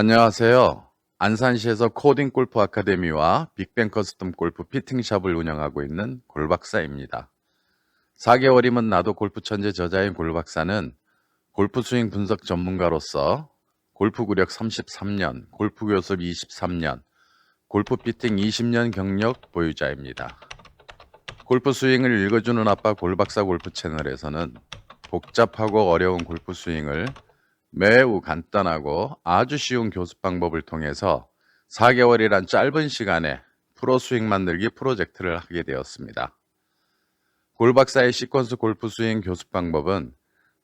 안녕하세요. 안산시에서 코딩 골프 아카데미와 빅뱅 커스텀 골프 피팅샵을 운영하고 있는 골박사입니다. 4개월이면 나도 골프 천재 저자인 골박사는 골프 스윙 분석 전문가로서 골프 구력 33년, 골프 교습 23년, 골프 피팅 20년 경력 보유자입니다. 골프 스윙을 읽어주는 아빠 골박사 골프 채널에서는 복잡하고 어려운 골프 스윙을 매우 간단하고 아주 쉬운 교습 방법을 통해서 4개월이란 짧은 시간에 프로 스윙 만들기 프로젝트를 하게 되었습니다. 골박사의 시퀀스 골프 스윙 교습 방법은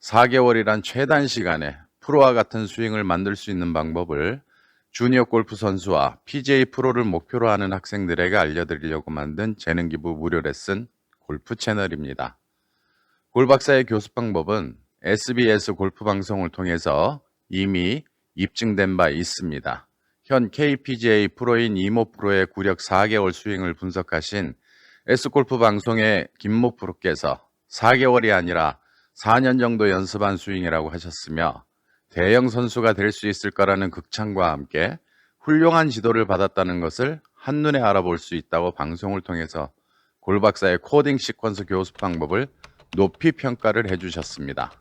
4개월이란 최단 시간에 프로와 같은 스윙을 만들 수 있는 방법을 주니어 골프 선수와 PGA 프로를 목표로 하는 학생들에게 알려드리려고 만든 재능 기부 무료 레슨 골프 채널입니다. 골박사의 교습 방법은 SBS 골프 방송을 통해서 이미 입증된 바 있습니다. 현 KPGA 프로인 이모 프로의 구력 4개월 스윙을 분석하신 S골프 방송의 김모 프로께서 4개월이 아니라 4년 정도 연습한 스윙이라고 하셨으며 대형 선수가 될 수 있을 거라는 극찬과 함께 훌륭한 지도를 받았다는 것을 한눈에 알아볼 수 있다고 방송을 통해서 골 박사의 코딩 시퀀스 교습 방법을 높이 평가를 해주셨습니다.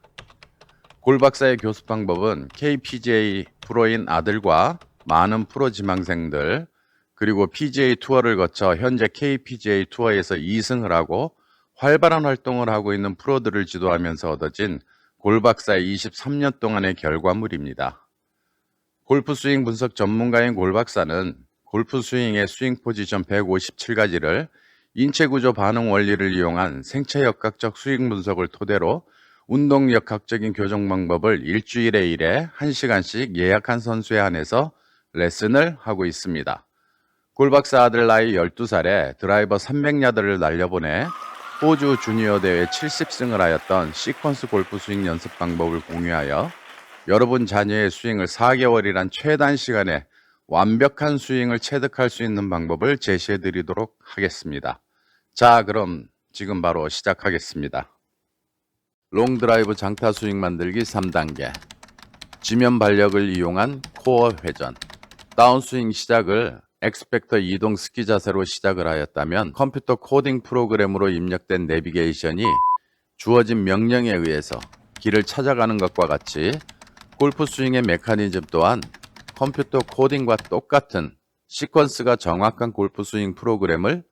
골박사의 교습 방법은 KPGA 프로인 아들과 많은 프로 지망생들 그리고 PGA 투어를 거쳐 현재 KPGA 투어에서 2승을 하고 활발한 활동을 하고 있는 프로들을 지도하면서 얻어진 골박사의 23년 동안의 결과물입니다. 골프 스윙 분석 전문가인 골박사는 골프 스윙의 스윙 포지션 157가지를 인체 구조 반응 원리를 이용한 생체 역학적 스윙 분석을 토대로 운동 역학적인 교정 방법을 일주일에 일회 1시간씩 예약한 선수에 한해서 레슨을 하고 있습니다. 골박사 아들 나이 12살에 드라이버 300야드를 날려보내 호주 주니어 대회 70승을 하였던 시퀀스 골프 스윙 연습 방법을 공유하여 여러분 자녀의 스윙을 4개월이란 최단 시간에 완벽한 스윙을 체득할 수 있는 방법을 제시해 드리도록 하겠습니다. 자, 그럼 지금 바로 시작하겠습니다. 롱 드라이브 장타 스윙 만들기 3단계. 지면 발력을 이용한 코어 회전. 다운스윙 시작을 엑스펙터 이동 스키 자세로 시작을 하였다면 컴퓨터 코딩 프로그램으로 입력된 내비게이션이 주어진 명령에 의해서 길을 찾아가는 것과 같이 골프 스윙의 메커니즘 또한 컴퓨터 코딩과 똑같은 시퀀스가 정확한 골프 스윙 프로그램을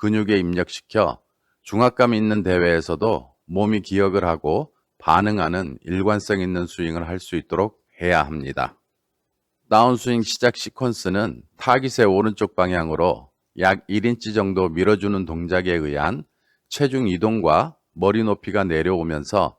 근육에 입력시켜 중압감 있는 대회에서도 몸이 기억을 하고 반응하는 일관성 있는 스윙을 할 수 있도록 해야 합니다. 다운스윙 시작 시퀀스는 타깃의 오른쪽 방향으로 약 1인치 정도 밀어주는 동작에 의한 체중 이동과 머리 높이가 내려오면서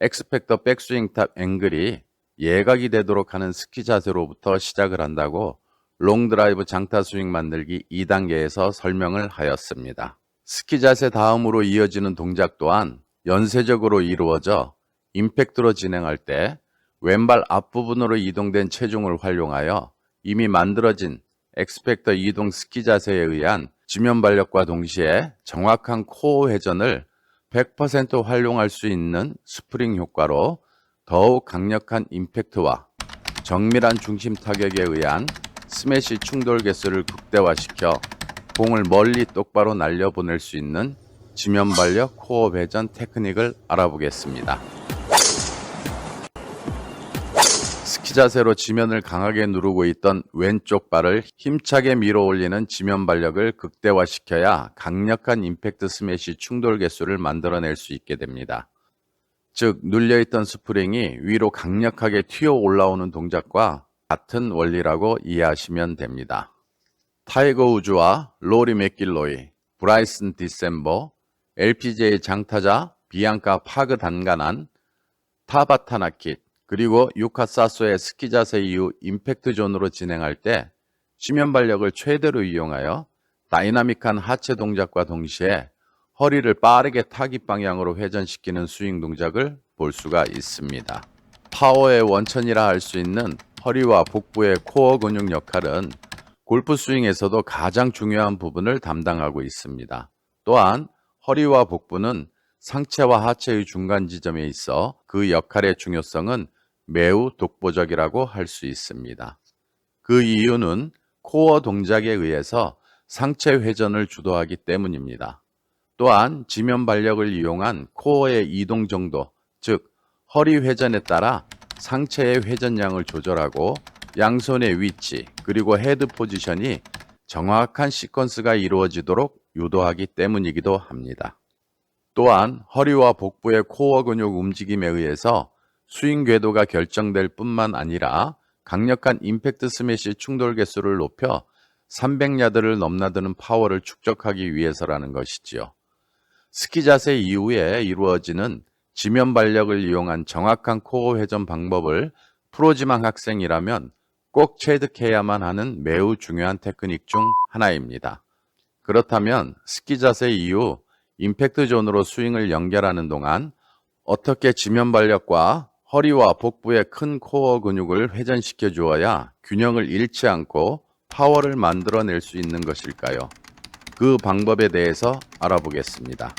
엑스펙터 백스윙 탑 앵글이 예각이 되도록 하는 스키 자세로부터 시작을 한다고 롱드라이브 장타 스윙 만들기 2단계에서 설명을 하였습니다. 스키 자세 다음으로 이어지는 동작 또한 연쇄적으로 이루어져 임팩트로 진행할 때 왼발 앞부분으로 이동된 체중을 활용하여 이미 만들어진 엑스펙터 이동 스키 자세에 의한 지면 발력과 동시에 정확한 코어 회전을 100% 활용할 수 있는 스프링 효과로 더욱 강력한 임팩트와 정밀한 중심 타격에 의한 스매시 충돌 개수를 극대화시켜 공을 멀리 똑바로 날려보낼 수 있는 지면 발력 코어 회전 테크닉을 알아보겠습니다. 스키 자세로 지면을 강하게 누르고 있던 왼쪽 발을 힘차게 밀어 올리는 지면 발력을 극대화시켜야 강력한 임팩트 스매시 충돌 개수를 만들어낼 수 있게 됩니다. 즉, 눌려있던 스프링이 위로 강력하게 튀어 올라오는 동작과 같은 원리라고 이해하시면 됩니다. 타이거 우즈와 로리 맥길로이, 브라이슨 디셈버, LPGA 장타자 비앙카 파그 단간한 타바타나킷 그리고 유카 사소의 스키 자세 이후 임팩트 존으로 진행할 때 지면 발력을 최대로 이용하여 다이나믹한 하체 동작과 동시에 허리를 빠르게 타깃 방향으로 회전시키는 스윙 동작을 볼 수가 있습니다. 파워의 원천이라 할 수 있는 허리와 복부의 코어 근육 역할은 골프 스윙에서도 가장 중요한 부분을 담당하고 있습니다. 또한 허리와 복부는 상체와 하체의 중간 지점에 있어 그 역할의 중요성은 매우 독보적이라고 할 수 있습니다. 그 이유는 코어 동작에 의해서 상체 회전을 주도하기 때문입니다. 또한 지면 발력을 이용한 코어의 이동 정도, 즉 허리 회전에 따라 상체의 회전량을 조절하고 양손의 위치 그리고 헤드 포지션이 정확한 시퀀스가 이루어지도록 유도하기 때문이기도 합니다. 또한 허리와 복부의 코어 근육 움직임에 의해서 스윙 궤도가 결정될 뿐만 아니라 강력한 임팩트 스매시 충돌 개수를 높여 300야드를 넘나드는 파워를 축적하기 위해서라는 것이지요. 스키 자세 이후에 이루어지는 지면 발력을 이용한 정확한 코어 회전 방법을 프로지망 학생이라면 꼭 체득해야만 하는 매우 중요한 테크닉 중 하나입니다. 그렇다면 스키 자세 이후 임팩트 존으로 스윙을 연결하는 동안 어떻게 지면 발력과 허리와 복부의 큰 코어 근육을 회전시켜 주어야 균형을 잃지 않고 파워를 만들어낼 수 있는 것일까요? 그 방법에 대해서 알아보겠습니다.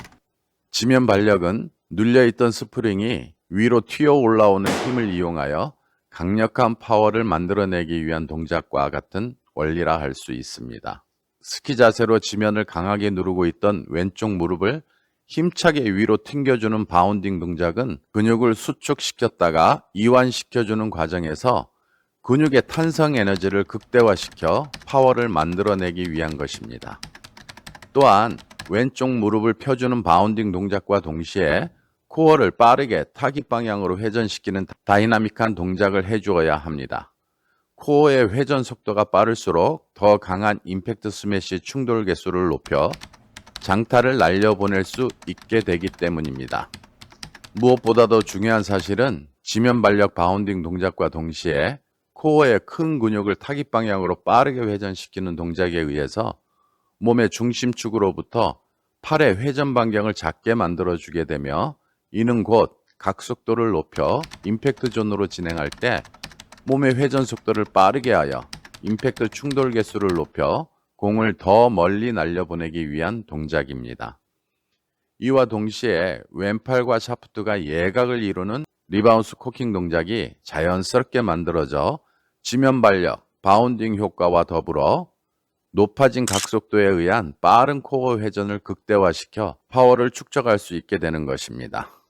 지면 발력은 눌려있던 스프링이 위로 튀어 올라오는 힘을 이용하여 강력한 파워를 만들어내기 위한 동작과 같은 원리라 할 수 있습니다. 스키 자세로 지면을 강하게 누르고 있던 왼쪽 무릎을 힘차게 위로 튕겨주는 바운딩 동작은 근육을 수축시켰다가 이완시켜주는 과정에서 근육의 탄성 에너지를 극대화시켜 파워를 만들어내기 위한 것입니다. 또한 왼쪽 무릎을 펴주는 바운딩 동작과 동시에 코어를 빠르게 타깃 방향으로 회전시키는 다이나믹한 동작을 해주어야 합니다. 코어의 회전 속도가 빠를수록 더 강한 임팩트 스매시 충돌 개수를 높여 장타를 날려보낼 수 있게 되기 때문입니다. 무엇보다도 중요한 사실은 지면 발력 바운딩 동작과 동시에 코어의 큰 근육을 타깃 방향으로 빠르게 회전시키는 동작에 의해서 몸의 중심축으로부터 팔의 회전 반경을 작게 만들어주게 되며 이는 곧 각속도를 높여 임팩트 존으로 진행할 때 몸의 회전 속도를 빠르게 하여 임팩트 충돌 개수를 높여 공을 더 멀리 날려보내기 위한 동작입니다. 이와 동시에 왼팔과 샤프트가 예각을 이루는 리바운스 코킹 동작이 자연스럽게 만들어져 지면 발력, 바운딩 효과와 더불어 높아진 각속도에 의한 빠른 코어 회전을 극대화시켜 파워를 축적할 수 있게 되는 것입니다.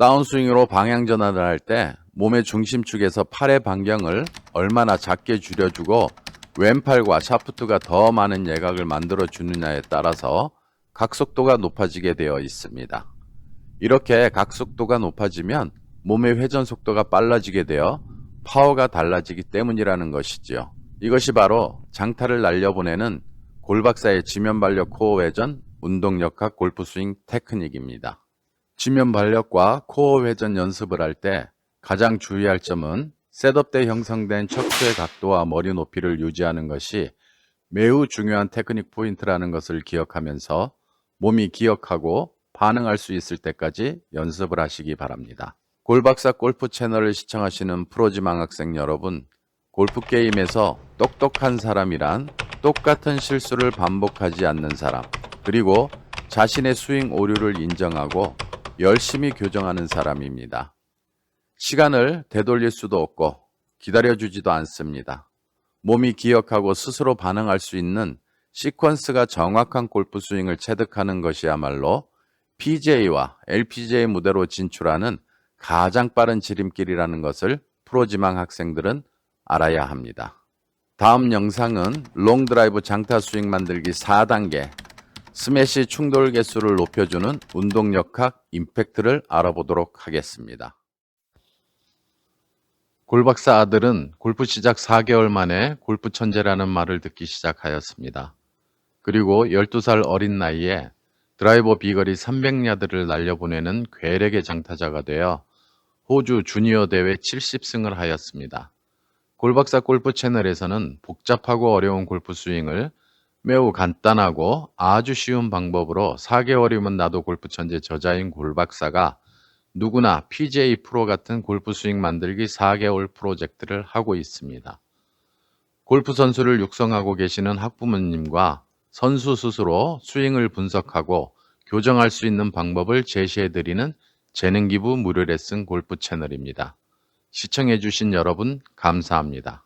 다운스윙으로 방향 전환을 할 때 몸의 중심축에서 팔의 반경을 얼마나 작게 줄여주고 왼팔과 샤프트가 더 많은 예각을 만들어 주느냐에 따라서 각속도가 높아지게 되어 있습니다. 이렇게 각속도가 높아지면 몸의 회전 속도가 빨라지게 되어 파워가 달라지기 때문이라는 것이지요. 이것이 바로 장타를 날려보내는 골박사의 지면 발력 코어 회전 운동역학 골프 스윙 테크닉입니다. 지면 발력과 코어 회전 연습을 할 때 가장 주의할 점은 셋업 때 형성된 척추의 각도와 머리 높이를 유지하는 것이 매우 중요한 테크닉 포인트라는 것을 기억하면서 몸이 기억하고 반응할 수 있을 때까지 연습을 하시기 바랍니다. 골박사 골프 채널을 시청하시는 프로지망 학생 여러분, 골프 게임에서 똑똑한 사람이란 똑같은 실수를 반복하지 않는 사람, 그리고 자신의 스윙 오류를 인정하고 열심히 교정하는 사람입니다. 시간을 되돌릴 수도 없고 기다려주지도 않습니다. 몸이 기억하고 스스로 반응할 수 있는 시퀀스가 정확한 골프 스윙을 체득하는 것이야말로 PGA와 LPGA 무대로 진출하는 가장 빠른 지름길이라는 것을 프로지망 학생들은 알아야 합니다. 다음 영상은 롱드라이브 장타 스윙 만들기 4단계 스매시 충돌 개수를 높여주는 운동역학 임팩트를 알아보도록 하겠습니다. 골박사 아들은 골프 시작 4개월 만에 골프 천재라는 말을 듣기 시작하였습니다. 그리고 12살 어린 나이에 드라이버 비거리 300야드를 날려보내는 괴력의 장타자가 되어 호주 주니어 대회 70승을 하였습니다. 골박사 골프 채널에서는 복잡하고 어려운 골프 스윙을 매우 간단하고 아주 쉬운 방법으로 4개월이면 나도 골프 천재 저자인 골박사가 누구나 PJ 프로 같은 골프 스윙 만들기 4개월 프로젝트를 하고 있습니다. 골프 선수를 육성하고 계시는 학부모님과 선수 스스로 스윙을 분석하고 교정할 수 있는 방법을 제시해 드리는 재능 기부 무료 레슨 골프 채널입니다. 시청해 주신 여러분 감사합니다.